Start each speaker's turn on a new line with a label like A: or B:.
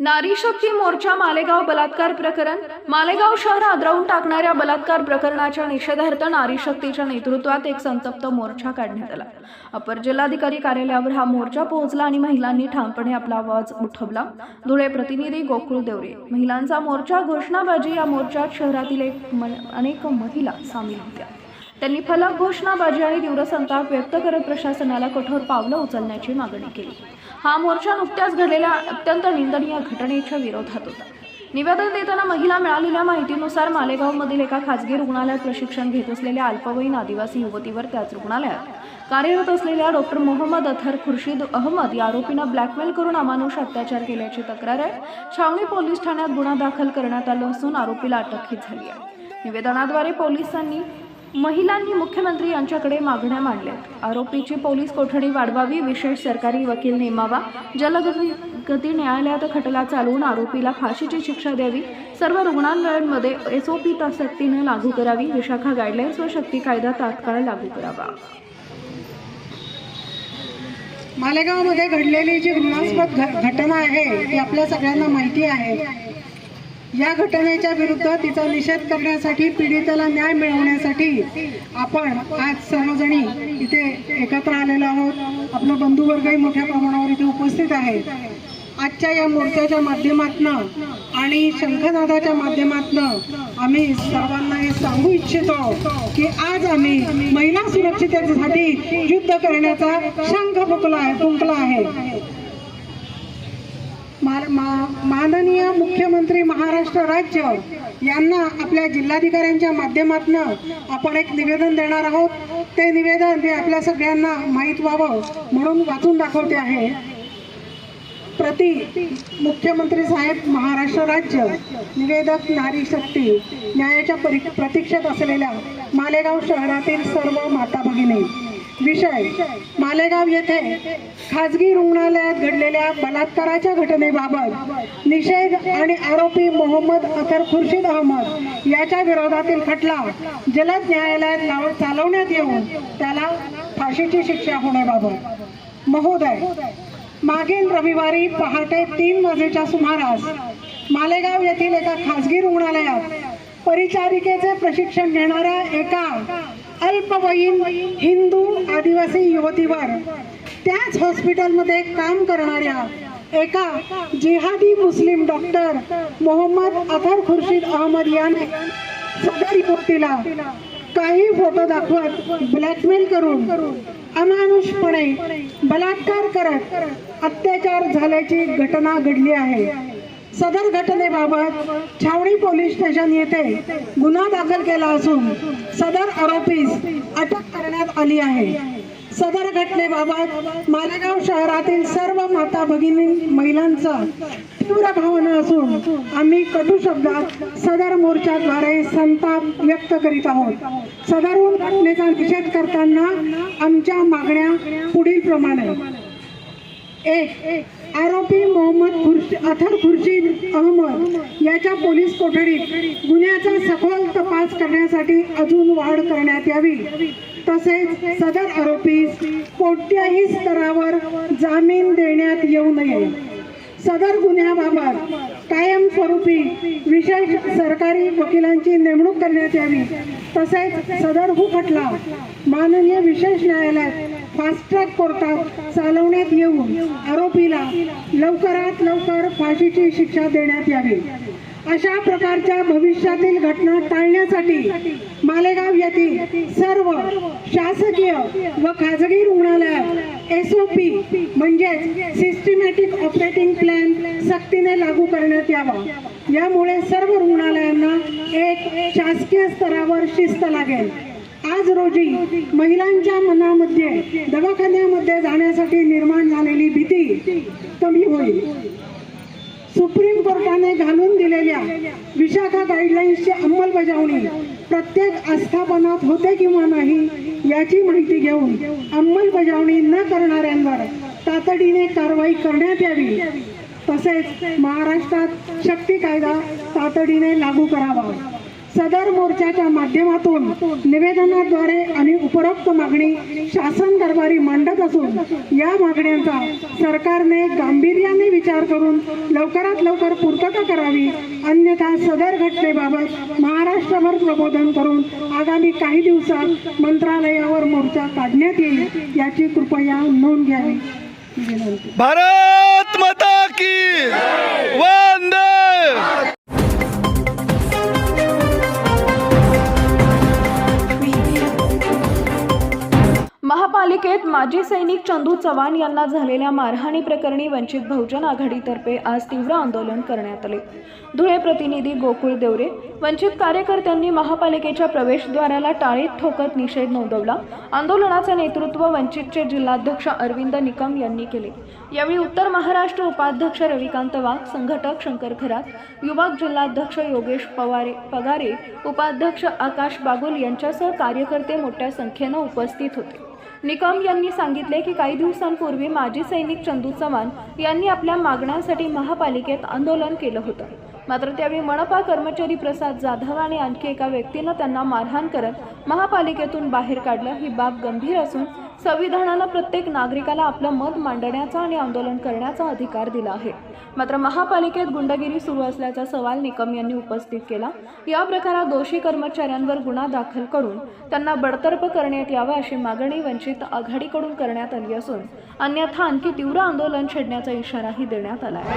A: नारी शक्ती मोर्चा मालेगाव बलात्कार प्रकरण. मालेगाव शहर आदरावून टाकणाऱ्या बलात्कार प्रकरणाच्या निषेधार्थ नारी शक्तीच्या नेतृत्वात एक संतप्त मोर्चा काढण्यात आला. अपर जिल्हाधिकारी कार्यालयावर हा मोर्चा पोहोचला आणि महिलांनी ठामपणे आपला आवाज उठवला. धुळे प्रतिनिधी गोकुळ देवरे. महिलांचा मोर्चा घोषणाबाजी या मोर्चात शहरातील एक अनेक महिला सामील होत्या. त्यांनी फलक घोषणाबाजी आणि तीव्र संताप व्यक्त करत प्रशासनाला कठोर पावलं उचलण्याची मागणी केली. हा मोर्चा नुकत्याच घडलेल्या अत्यंत निंदनीय घटनेच्या विरोधात होता. निवेदन देताना महिला मिळालेल्या माहितीनुसार मालेगावमधील एका खासगी रुग्णालयात प्रशिक्षण घेत असलेल्या अल्पवयीन आदिवासी युवतीवर त्याच रुग्णालयात कार्यरत असलेल्या डॉक्टर मोहम्मद अथर खुर्शीद अहमद या आरोपीनं ब्लॅकमेल करून अमानुष अत्याचार केल्याची तक्रार आहे. छावणी पोलीस ठाण्यात गुन्हा दाखल करण्यात आला असून आरोपीला अटकही झाली आहे. निवेदनाद्वारे पोलिसांनी महिलांनी मुख्यमंत्री यांच्याकडे मागण्या मांडल्यात आरोपीची पोलीस कोठडी वाढवावी विशेष सरकारी वकील नेमावा. जलगती गती न्यायालयात खटला चालवून आरोपीला फाशीची शिक्षा द्यावी. सर्व रुग्णालयांमध्ये एच ओ पी तसक्तीने लागू करावी. विशाखा गाईडलाईन्स व शक्ती कायदा तात्काळ लागू करावा.
B: मालेगावमध्ये घडलेली जी घृणास्पद घटना आहे ती आपल्या सगळ्यांना माहिती आहे. या घटनेच्या विरुद्ध तिचा निषेध करण्यासाठी पीडितेला न्याय मिळवण्यासाठी आपण आज सर्वजणी इथे एकत्र आलेलो आहोत. आपलं बंधुवर्गही मोठ्या प्रमाणावर इथे उपस्थित आहे आजच्या या मोर्चाच्या माध्यमातून आणि शंखनादाच्या माध्यमातून आम्ही सर्वांना हे सांगू इच्छितो की आज आम्ही महिला सुरक्षिततेसाठी युद्ध करण्याचा शंख फुकला आहे फुंकला आहे. माननीय मुख्यमंत्री महाराष्ट्र राज्य यांना आपल्या जिल्हाधिकाऱ्यांच्या माध्यमातून आपण एक निवेदन देणार आहोत. ते निवेदन हे आपल्या सगळ्यांना माहीत व्हावं म्हणून वाचून दाखवते आहे. प्रति मुख्यमंत्री साहेब महाराष्ट्र राज्य निवेदक नारी शक्ती न्यायाच्या परी प्रतीक्षेत असलेल्या मालेगाव शहरातील सर्व माता भगिनी विषय. मालेगाव येथे खाजगी रुग्णालयात घडलेल्या बलात्काराच्या घटनेबाबत निषेध आणि आरोपी मोहम्मद अतर खुर्शीद अहमद याच्या विरोधातील खटला जलद न्यायालयात चालवण्यात येऊन त्याला फाशीची शिक्षा होण्याबाबत. महोदय मागील रविवारी पहाटे तीन वाजेच्या सुमारास मालेगाव येथील एका खासगी रुग्णालयात परिचारिकेचे प्रशिक्षण घेणाऱ्या एका अल्पवयीन हिंदू आदिवासी युवतीवर त्याच हॉस्पिटलमध्ये काम करणाऱ्या एका जिहादी मुस्लिम डॉक्टर मोहम्मद अथर खुर्शीद अहमद याने सदर युवतीला काही फोटो दाखवत ब्लॅकमेल करून अमानुषपणे बलात्कार करत अत्याचार झाल्याची घटना घडली आहे. सदर घटनेबाबत छावणी पोलीस स्टेशन येथे गुन्हा दाखल केला असून सदर आरोपीस अटक करण्यात आली आहे. सदर घटनेबाबत मालेगाव शहरातील सर्व माता भगिनी महिलांचा तीव्र भावना असून आम्ही कटू शब्दात सदर मोर्चाद्वारे संताप व्यक्त करीत आहोत. सदरहून घटनेचा निषेध करताना आमच्या मागण्या पुढील प्रमाणे एक आरोपी मोहम्मद खुर्शी अथर खुर्शीद अहमद याच्या पोलीस कोठडीत गुन्ह्याचा सखोल तपास करण्यासाठी अजून वाढ करण्यात यावी. तसेच सदर आरोपी कोणत्याही स्तरावर जामीन देण्यात येऊ नये. सदर गुन्ह्याबाबत कायमस्वरूपी विशेष सरकारी वकिलांची नेमणूक करण्यात यावी. तसेच सदर हुखटला माननीय विशेष न्यायालयात फास्ट ट्रॅक कोर्टात चालवण्यात येऊन आरोपीला लवकरात लवकर फाशीची शिक्षा देण्यात यावी. अशा प्रकारच्या भविष्यातील घटना टाळण्यासाठी मालेगाव येथील सर्व शासकीय व खाजगी रुग्णालयात एस ओ पी म्हणजेच सिस्टमॅटिक ऑपरेटिंग प्लॅन सक्तीने लागू करण्यात यावा. यामुळे सर्व रुग्णालयांना एक शासकीय स्तरावर शिस्त लागेल. आज रोजी महिलांच्या मनामध्ये दवाखान्यामध्ये जाण्यासाठी निर्माण झालेली भीती कमी होईल. सुप्रीम कोर्टाने घालून दिलेल्या विशाखा गाईडलाईन्सची अंमलबजावणी प्रत्येक आस्थापनात होते किंवा नाही याची माहिती घेऊन अंमलबजावणी न करणाऱ्यांवर तातडीने कारवाई करण्यात यावी. तसेच महाराष्ट्रात शक्ती कायदा तातडीने लागू करावा. सदर मोर्चाच्या माध्यमातून निवेदनाद्वारे आणि उपरोक्त मागणी शासन दरबारी मांडत असून या मागण्यांचा सरकारने गांभीर्याने विचार करून लवकरात लवकर पूर्तता करावी अन्यथा सदर घटनेबाबत महाराष्ट्रभर प्रबोधन करून आगामी काही दिवसात मंत्रालयावर मोर्चा काढण्यात येईल याची कृपया नोंद घ्यावी.
C: भारत माता की वंदे
A: महापालिकेत माजी सैनिक चंदू चव्हाण यांना झालेल्या मारहाणी प्रकरणी वंचित बहुजन आघाडीतर्फे आज तीव्र आंदोलन करण्यात आले. धुळे प्रतिनिधी गोकुळ देवरे वंचित कार्यकर्त्यांनी महापालिकेच्या प्रवेशद्वाराला टाळीत ठोकत निषेध नोंदवला. आंदोलनाचे नेतृत्व वंचितचे जिल्हाध्यक्ष अरविंद निकम यांनी केले. यावेळी उत्तर महाराष्ट्र उपाध्यक्ष रविकांत वाघ संघटक शंकर खरात युवक जिल्हाध्यक्ष योगेश पवारे पगारे उपाध्यक्ष आकाश बागुल यांच्यासह कार्यकर्ते मोठ्या संख्येनं उपस्थित होते. निकम यांनी सांगितले की काही दिवसांपूर्वी माजी सैनिक चंदू चव्हाण यांनी आपल्या मागण्यांसाठी महापालिकेत आंदोलन केलं होतं. मात्र त्यावेळी मनपा कर्मचारी प्रसाद जाधव आणि आणखी एका व्यक्तीनं त्यांना मारहाण करत महापालिकेतून बाहेर काढलं. ही बाब गंभीर असून संविधानानं प्रत्येक नागरिकाला आपलं मत मांडण्याचा आणि आंदोलन करण्याचा अधिकार दिला आहे. मात्र महापालिकेत गुंडगिरी सुरू असल्याचा सवाल निकम यांनी उपस्थित केला. या प्रकारात दोषी कर्मचाऱ्यांवर गुन्हा दाखल करून त्यांना बडतर्फ करण्यात यावा अशी मागणी वंचित आघाडीकडून करण्यात आली असून अन्यथा आणखी तीव्र आंदोलन छेडण्याचा इशाराही देण्यात आला आहे.